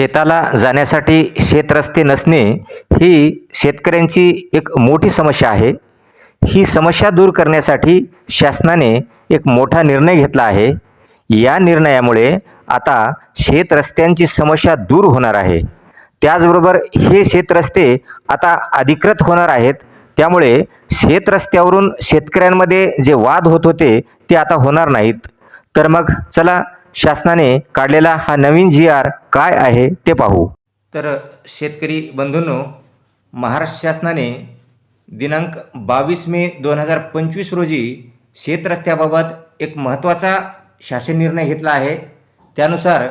शेताला जाण्यासाठी शेतरस्ते नसणे ही शेतकऱ्यांची एक मोठी समस्या आहे. ही समस्या दूर करण्यासाठी शासनाने एक मोठा निर्णय घेतला आहे. या निर्णयामुळे आता शेतरस्त्यांची समस्या दूर होणार आहे. त्याचबरोबर हे शेतरस्ते आता अधिकृत होणार आहेत. त्यामुळे शेतरस्त्यावरून शेतकऱ्यांमध्ये जे वाद होत होते ते आता होणार नाहीत. तर मग चला शासनाने काढलेला हा नवीन जी आर काय आहे ते पाहू. तर शेतकरी बंधूंनो महाराष्ट्र शासनाने दिनांक बावीस मे दोन हजार पंचवीस रोजी शेतरस्त्याबाबत एक महत्त्वाचा शासन निर्णय घेतला आहे. त्यानुसार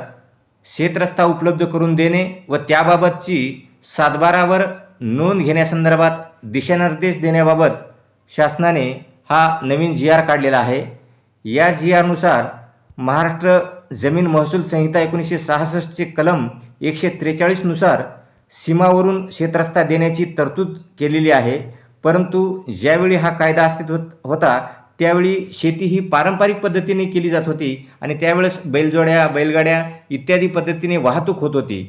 शेतरस्ता उपलब्ध करून देणे व त्याबाबतची सातबारावर नोंद घेण्यासंदर्भात दिशानिर्देश देण्याबाबत शासनाने हा नवीन जी आर काढलेला आहे. या जी आरनुसार महाराष्ट्र जमीन महसूल संहिता एकोणीसशे सहासष्टचे कलम एकशे त्रेचाळीसनुसार सीमावरून शेतरस्ता देण्याची तरतूद केलेली आहे. परंतु ज्यावेळी हा कायदा अस्तित्वात होता त्यावेळी शेती ही पारंपरिक पद्धतीने केली जात होती आणि त्यावेळेस बैलजोड्या बैलगाड्या इत्यादी पद्धतीने वाहतूक होत होती.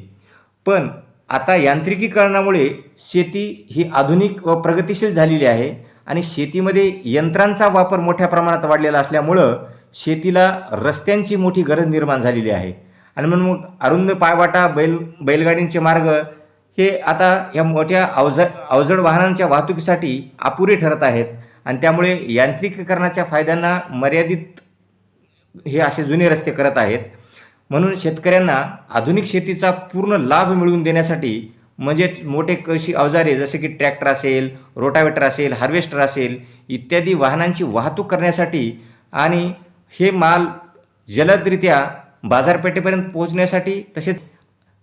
पण आता यांत्रिकीकरणामुळे शेती ही आधुनिक व प्रगतिशील झालेली आहे आणि शेतीमध्ये यंत्रांचा वापर मोठ्या प्रमाणात वाढलेला असल्यामुळं शेतीला रस्त्यांची मोठी गरज निर्माण झालेली आहे. आणि म्हणून मग अरुंद पायवाटा बैल बैलगाडींचे मार्ग हे आता या मोठ्या अवजड अवजड वाहनांच्या वाहतुकीसाठी अपुरे ठरत आहेत. आणि त्यामुळे यांत्रिकीकरणाच्या फायद्यांना मर्यादित हे असे जुने रस्ते करत आहेत. म्हणून शेतकऱ्यांना आधुनिक शेतीचा पूर्ण लाभ मिळवून देण्यासाठी म्हणजे मोठे कृषी अवजारे जसे की ट्रॅक्टर असेल रोटावेटर असेल हार्वेस्टर असेल इत्यादी वाहनांची वाहतूक करण्यासाठी आणि हे माल जलदरित्या बाजारपेठेपर्यंत पोहोचण्यासाठी तसेच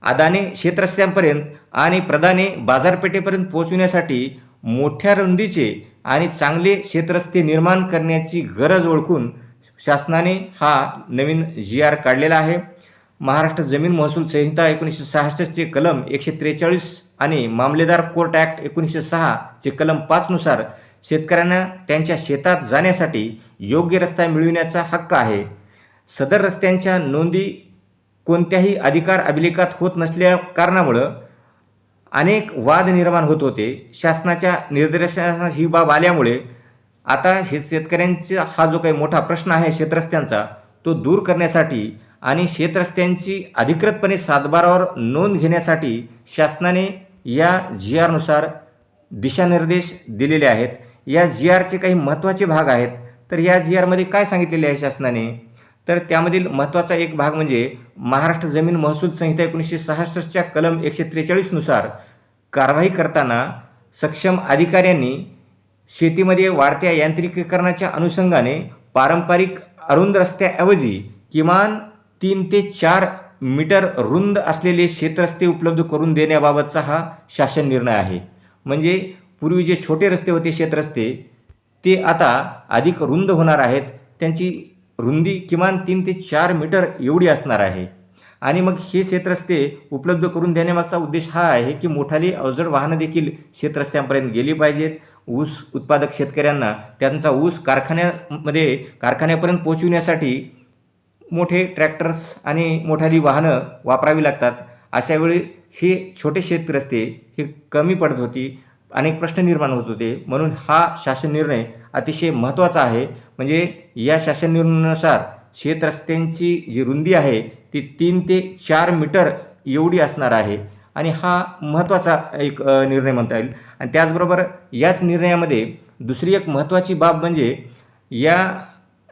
अदाने शेतरस्त्यांपर्यंत आणि प्रदाने बाजारपेठेपर्यंत पोहोचविण्यासाठी मोठ्या रुंदीचे आणि चांगले शेतरस्ते निर्माण करण्याची गरज ओळखून शासनाने हा नवीन जी आर काढलेला आहे. महाराष्ट्र जमीन महसूल संहिता एकोणीसशे सहासष्टचे कलम एकशे त्रेचाळीस आणि मामलेदार कोर्ट ॲक्ट एकोणीसशे सहाचे कलम पाचनुसार शेतकऱ्यांना त्यांच्या शेतात जाण्यासाठी योग्य रस्ता मिळविण्याचा हक्क आहे. सदर रस्त्यांच्या नोंदी कोणत्याही अधिकार अभिलेखात होत नसल्या कारणामुळं अनेक वाद निर्माण होत होते. शासनाच्या निर्देशांना ही बाब आल्यामुळे आता हे शेतकऱ्यांचा हा जो काही मोठा प्रश्न आहे शेतरस्त्यांचा तो दूर करण्यासाठी आणि शेतरस्त्यांची अधिकृतपणे सातबारावर नोंद घेण्यासाठी शासनाने या जी आरनुसार दिशानिर्देश दिलेले आहेत. या जी आरचे काही महत्त्वाचे भाग आहेत. तर या जी आरमध्ये काय सांगितलेले आहे शासनाने? तर त्यामधील महत्त्वाचा एक भाग म्हणजे महाराष्ट्र जमीन महसूल संहिता एकोणीसशे सहासष्टच्या कलम एकशे त्रेचाळीसनुसार कारवाई करताना सक्षम अधिकाऱ्यांनी शेतीमध्ये वाढत्या यांत्रिकीकरणाच्या अनुषंगाने पारंपरिक अरुंद रस्त्याऐवजी किमान तीन ते चार मीटर रुंद असलेले शेतरस्ते उपलब्ध करून देण्याबाबतचा हा शासन निर्णय आहे. म्हणजे पूर्वी जे छोटे रस्ते होते शेतरस्ते ते आता अधिक रुंद होणार आहेत. त्यांची रुंदी किमान तीन ते चार मीटर एवढी असणार आहे. आणि मग हे शेतरस्ते उपलब्ध करून देण्यामागचा उद्देश हा आहे की मोठाली अवजड वाहनं देखील शेतरस्त्यांपर्यंत गेली पाहिजेत. ऊस उत्पादक शेतकऱ्यांना त्यांचा ऊस कारखान्यामध्ये कारखान्यापर्यंत पोहोचविण्यासाठी मोठे ट्रॅक्टर्स आणि मोठाली वाहनं वापरावी लागतात. अशावेळी हे छोटे शेतरस्ते हे कमी पडत होती. अनेक प्रश्न निर्माण होत होते. म्हणून हा शासन निर्णय अतिशय महत्त्वाचा आहे. म्हणजे या शासन निर्णयानुसार शेतरस्त्यांची जी रुंदी आहे ती तीन ते चार मीटर एवढी असणार आहे. आणि हा महत्त्वाचा एक निर्णय म्हणता येईल. आणि त्याचबरोबर याच निर्णयामध्ये दुसरी एक महत्त्वाची बाब म्हणजे या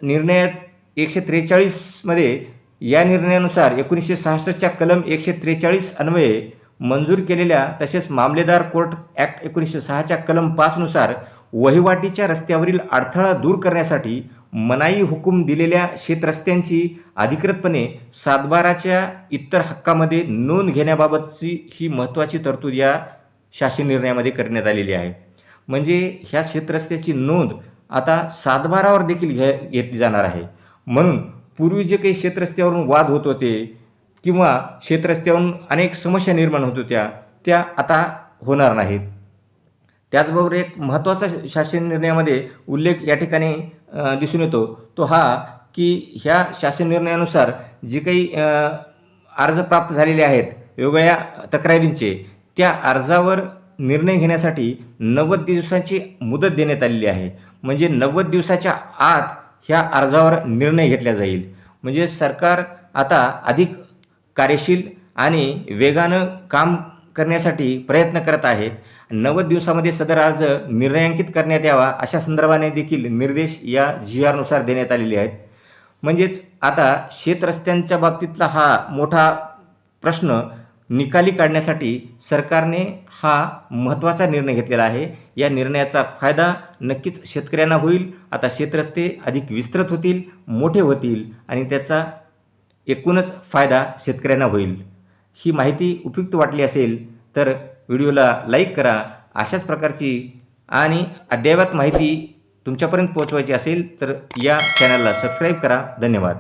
निर्णयात एकशे त्रेचाळीसमध्ये या निर्णयानुसार एकोणीसशे सहासष्टच्या कलम एकशे त्रेचाळीस अन्वये मंजूर केलेल्या तसेच मामलेदार कोर्ट ॲक्ट एकोणीसशे सहाच्या कलम पाचनुसार वहिवाटीच्या रस्त्यावरील अडथळा दूर करण्यासाठी मनाई हुकूम दिलेल्या शेतरस्त्यांची अधिकृतपणे सातबाराच्या इतर हक्कामध्ये नोंद घेण्याबाबतची ही महत्त्वाची तरतूद या शासन निर्णयामध्ये करण्यात आलेली आहे. म्हणजे ह्या शेतरस्त्याची नोंद आता सातबारावर देखील घे घेतली जाणार आहे. म्हणून पूर्वी जे काही शेतरस्त्यावरून वाद होत होते किंवा शेतरस्त्याहून अनेक समस्या निर्माण होत होत्या त्या आता होणार नाहीत. त्याचबरोबर एक महत्त्वाचा शासन निर्णयामध्ये उल्लेख या ठिकाणी दिसून येतो. तो हा की ह्या शासन निर्णयानुसार जे काही अर्ज प्राप्त झालेले आहेत वेगवेगळ्या तक्रारींचे त्या अर्जावर निर्णय घेण्यासाठी नव्वद दिवसांची मुदत देण्यात आलेली आहे. म्हणजे नव्वद दिवसाच्या आत ह्या अर्जावर निर्णय घेतला जाईल. म्हणजे सरकार आता अधिक कार्यशील आणि वेगानं काम करण्यासाठी प्रयत्न करत आहेत. नव्वद दिवसामध्ये सदर अर्ज निर्णयांकित करण्यात यावा अशा संदर्भाने देखील निर्देश या जी आरनुसार देण्यात आलेले आहेत. म्हणजेच आता शेतरस्त्यांच्या बाबतीतला हा मोठा प्रश्न निकाली काढण्यासाठी सरकारने हा महत्त्वाचा निर्णय घेतलेला आहे. या निर्णयाचा फायदा नक्कीच शेतकऱ्यांना होईल. आता शेतरस्ते अधिक विस्तृत होतील मोठे होतील आणि त्याचा एकूणच फायदा शेतकऱ्यांना होईल. ही माहिती उपयुक्त वाटली असेल तर व्हिडिओला लाईक करा अशाच प्रकारची आणि अद्ययावत माहिती तुमच्यापर्यंत पोहोचवायची असेल तर या चॅनलला सबस्क्राईब करा. धन्यवाद.